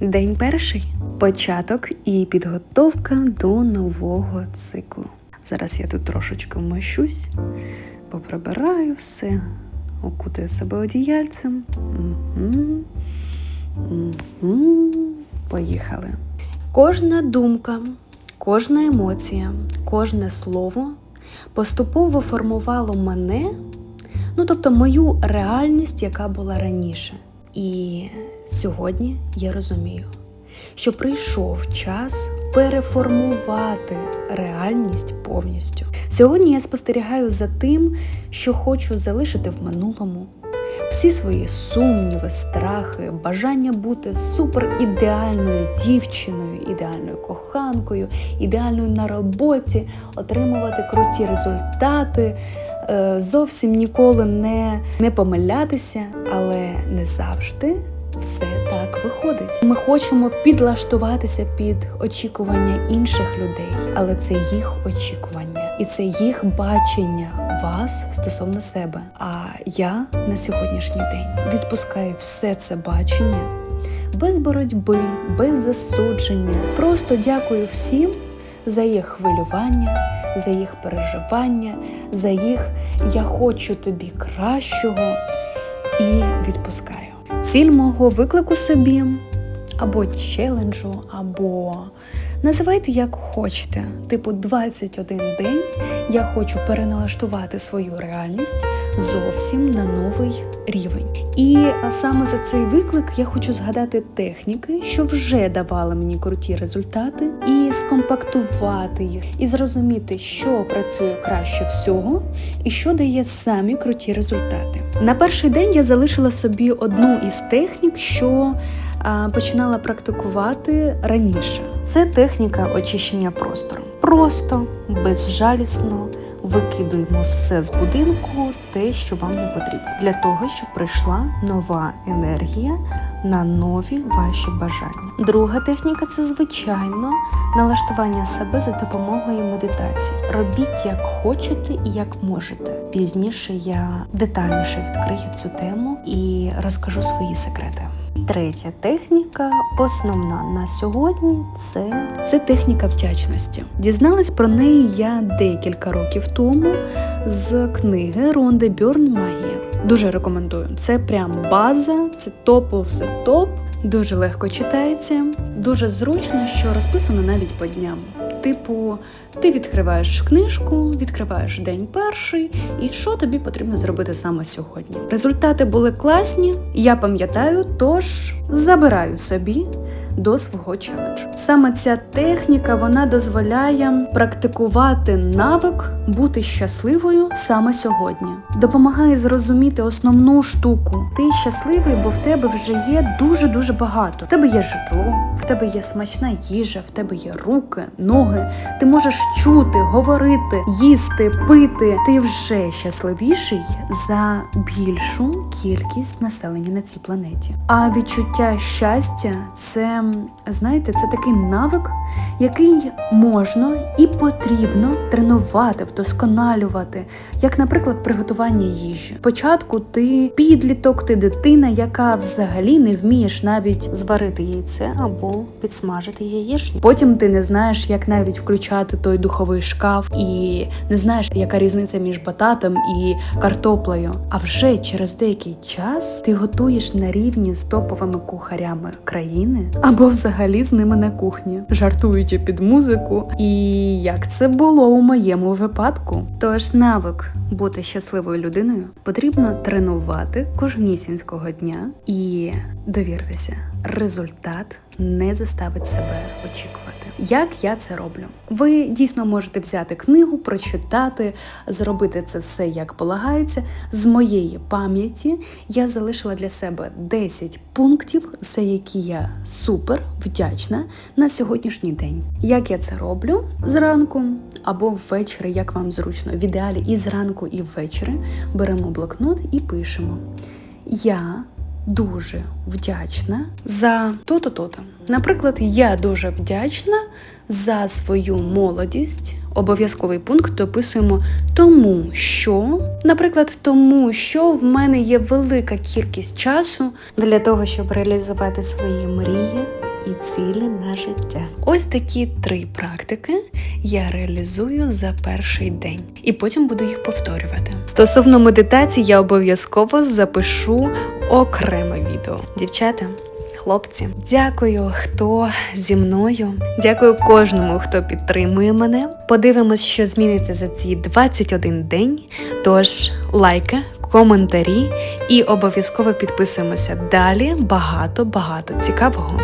День перший початок і підготовка до нового циклу. Зараз я тут трошечки вмощусь, поприбираю все, окутаю себе одіяльцем. Угу. Угу. Поїхали. Кожна думка, кожна емоція, кожне слово поступово формувало мене, ну тобто мою реальність, яка була раніше. І сьогодні я розумію, що прийшов час переформувати реальність повністю. Сьогодні я спостерігаю за тим, що хочу залишити в минулому. Всі свої сумніви, страхи, бажання бути суперідеальною дівчиною, ідеальною коханкою, ідеальною на роботі, отримувати круті результати, е, зовсім ніколи не, не помилятися, але не завжди все так виходить. Ми хочемо підлаштуватися під очікування інших людей, але це їх очікування і це їх бачення вас стосовно себе. А я на сьогоднішній день відпускаю все це бачення без боротьби, без засудження. Просто дякую всім за їх хвилювання, за їх переживання, за їх я хочу тобі кращого і відпускаю. Ціль мого виклику собі або челенджу, або називайте як хочете. Типу, 21 день я хочу переналаштувати свою реальність зовсім на новий рівень. І саме за цей виклик я хочу згадати техніки, що вже давали мені круті результати, і скомпактувати їх, і зрозуміти, що працює краще всього, і що дає самі круті результати. На перший день я залишила собі одну із технік, що починала практикувати раніше. Це техніка очищення простору. Просто безжалісно викидуємо все з будинку, те, що вам не потрібно, для того, щоб прийшла нова енергія на нові ваші бажання. Друга техніка це звичайно налаштування себе за допомогою медитації. Робіть як хочете і як можете. Пізніше я детальніше відкрию цю тему і розкажу свої секрети. Третя техніка, основна на сьогодні, це, це техніка вдячності. Дізналась про неї я декілька років тому з книги Ронде Бьорн Магія. Дуже рекомендую. Це прям база, це топ of the топ. Дуже легко читається, дуже зручно, що розписано навіть по дням. Типу, ти відкриваєш книжку, відкриваєш день перший, і що тобі потрібно зробити саме сьогодні. Результати були класні, я пам'ятаю, тож забираю собі до свого челенджу. Саме ця техніка вона дозволяє практикувати навик бути щасливою саме сьогодні. Допомагає зрозуміти основну штуку. Ти щасливий, бо в тебе вже є дуже дуже багато. В тебе є житло, в тебе є смачна їжа, в тебе є руки, ноги. Ти можеш чути, говорити, їсти, пити. Ти вже щасливіший за більшу кількість населення на цій планеті. А відчуття щастя це знаєте, це такий навик, який можна і потрібно тренувати, вдосконалювати, як, наприклад, приготування їжі. Спочатку ти підліток, ти дитина, яка взагалі не вмієш навіть зварити яйце або підсмажити яєчню. Потім ти не знаєш, як навіть включати той духовий шкаф, і не знаєш, яка різниця між бататом і картоплею. А вже через деякий час ти готуєш на рівні з топовими кухарями країни взагалі з ними на кухні, жартуючи під музику. І як це було у моєму випадку. Тож навик бути щасливою людиною потрібно тренувати кожнісінського дня і довіртеся, результат не заставить себе очікувати. Як я це роблю? Ви дійсно можете взяти книгу, прочитати, зробити це все як полагається. З моєї пам'яті я залишила для себе 10 пунктів, за які я супер вдячна на сьогоднішній день. Як я це роблю зранку або ввечері, як вам зручно, в ідеалі і зранку, і ввечері беремо блокнот і пишемо. Я дуже вдячна за то-то, то-то. Наприклад, я дуже вдячна за свою молодість. Обов'язковий пункт дописуємо тому, що, наприклад, тому що в мене є велика кількість часу для того, щоб реалізувати свої мрії, цілі на життя. Ось такі три практики я реалізую за перший день, і потім буду їх повторювати. Стосовно медитації, я обов'язково запишу окреме відео. Дівчата. Хлопці, дякую, хто зі мною. Дякую кожному, хто підтримує мене. Подивимось, що зміниться за ці 21 день. Тож лайки, коментарі і обов'язково підписуємося. Далі багато багато цікавого.